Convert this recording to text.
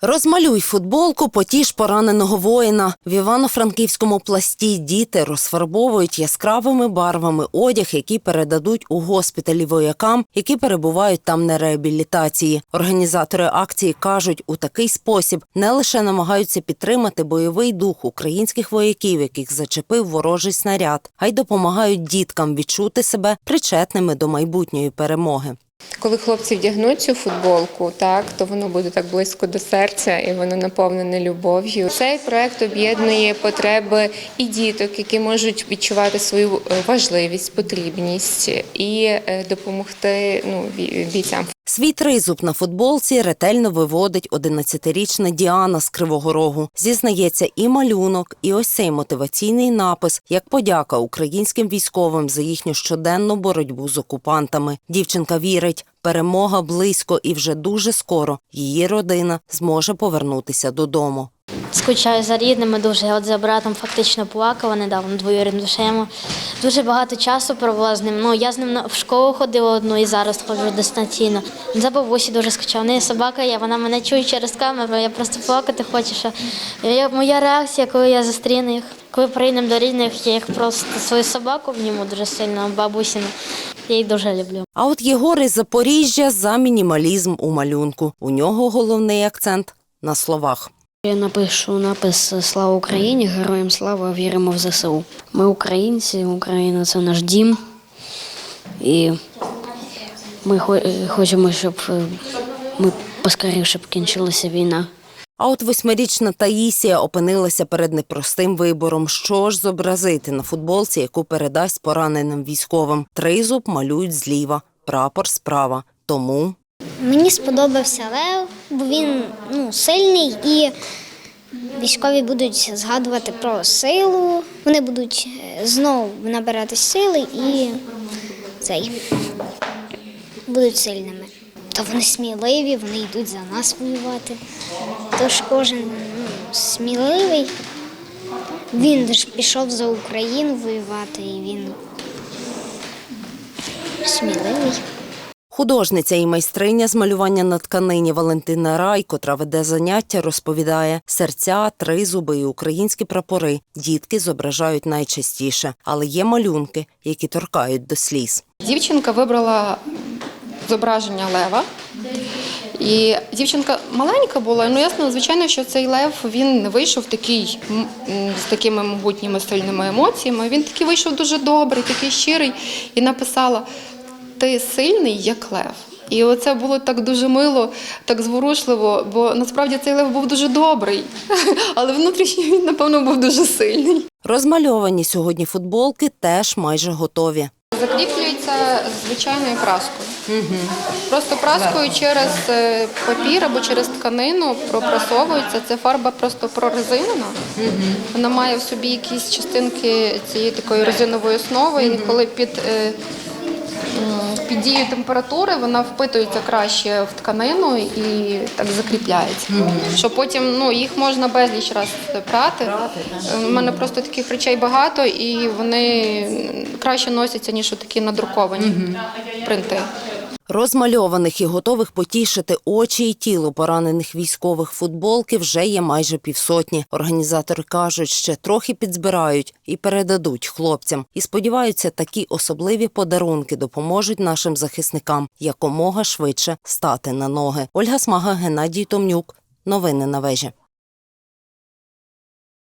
Розмалюй футболку, потіж пораненого воїна. В Івано-Франківському пласті діти розфарбовують яскравими барвами одяг, який передадуть у госпіталі воякам, які перебувають там на реабілітації. Організатори акції кажуть, у такий спосіб не лише намагаються підтримати бойовий дух українських вояків, яких зачепив ворожий снаряд, а й допомагають діткам відчути себе причетними до майбутньої перемоги. Коли хлопці вдягнуть цю футболку, так то воно буде так близько до серця і воно наповнене любов'ю. Цей проект об'єднує потреби і діток, які можуть відчувати свою е, важливість, потрібність і е, допомогти ну, бійцям. Свій тризуб на футболці ретельно виводить 11-річна Діана з Кривого Рогу. Зізнається, і малюнок, і ось цей мотиваційний напис як подяка українським військовим за їхню щоденну боротьбу з окупантами. Дівчинка вірить, перемога близько і вже дуже скоро її родина зможе повернутися додому. Скучаю за рідними дуже. От за братом фактично плакала недавно двоюрідним душею. Дуже багато часу провела з ним. Ну, я з ним в школу ходила одну і зараз ходжу дистанційно. За бабусі дуже скучав. В неї собака є, вона мене чує через камеру, я просто плакати хочу. Що... Я, моя реакція, коли я зустріну їх, коли прийдемо до рідних, я їх просто свою собаку обніму дуже сильно, бабусіну. Я їх дуже люблю. А от Єгор із Запоріжжя за мінімалізм у малюнку. У нього головний акцент на словах. Я напишу напис Слава Україні! Героям слава! Віримо в ЗСУ. Ми українці, Україна це наш дім. І ми хо- хочемо, щоб е, ми поскоріше б кінчилася війна. А от восьмирічна Таїсія опинилася перед непростим вибором, що ж зобразити на футболці, яку передасть пораненим військовим. Тризуб малюють зліва, прапор справа. Тому Мені сподобався Лев, бо він ну, сильний і військові будуть згадувати про силу. Вони будуть е, знову набирати сили і цей будуть сильними. То вони сміливі, вони йдуть за нас воювати. Тож кожен ну, сміливий. Він ж пішов за Україну воювати, і він сміливий. Художниця і майстриня з малювання на тканині Валентина Рай, котра веде заняття, розповідає серця, тризуби і українські прапори. Дітки зображають найчастіше, але є малюнки, які торкають до сліз. Дівчинка вибрала зображення лева. І дівчинка маленька була, ну ясно, звичайно, що цей лев він не вийшов такий з такими могутніми сильними емоціями. Він такий вийшов дуже добрий, такий щирий, і написала: Ти сильний, як лев. І оце було так дуже мило, так зворушливо, бо насправді цей лев був дуже добрий, але внутрішньо він, напевно, був дуже сильний. Розмальовані сьогодні футболки теж майже готові. Закріплюється звичайною праскою. Просто праскою через е, папір або через тканину пропрасовується. Це фарба просто прорезинена. Вона має в собі якісь частинки цієї такої резинової основи, і коли під, е, під дією температури вона впитується краще в тканину і так закріпляється. Що потім ну, їх можна безліч раз прати. У мене просто таких речей багато, і вони краще носяться, ніж такі надруковані принти. Розмальованих і готових потішити очі і тіло поранених військових футболки вже є майже півсотні. Організатори кажуть, ще трохи підзбирають і передадуть хлопцям. І сподіваються, такі особливі подарунки допоможуть нашим захисникам якомога швидше стати на ноги. Ольга Смага, Геннадій Томнюк. Новини на вежі.